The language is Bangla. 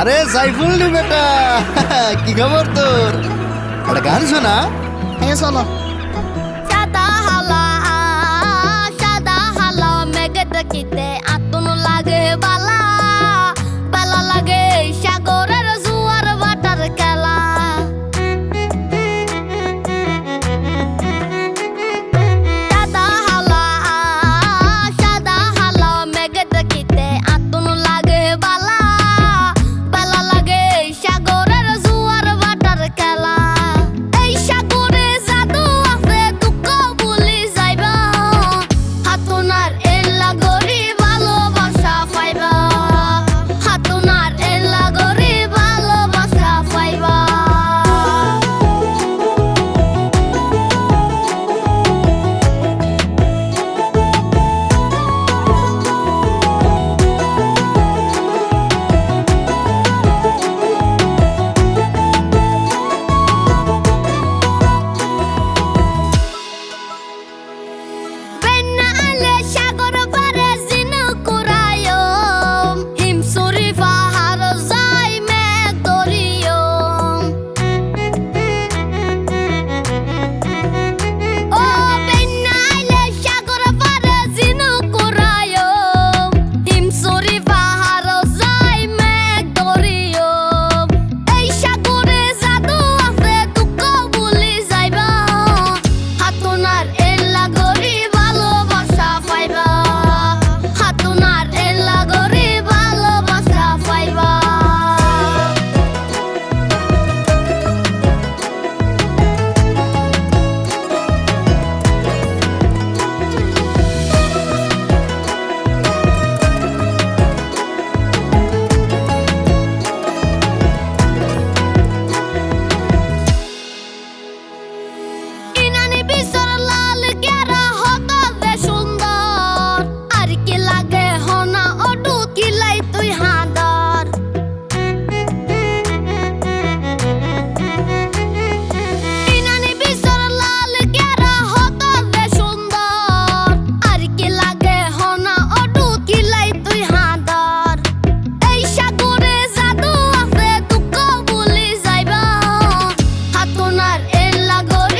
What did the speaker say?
আরে সাইফুল নি বেটা কি খবর তোর? একটা গান শোনা। হ্যাঁ শোনো। সাদা হালা সাদা হালা মেঘ দেখিতে la.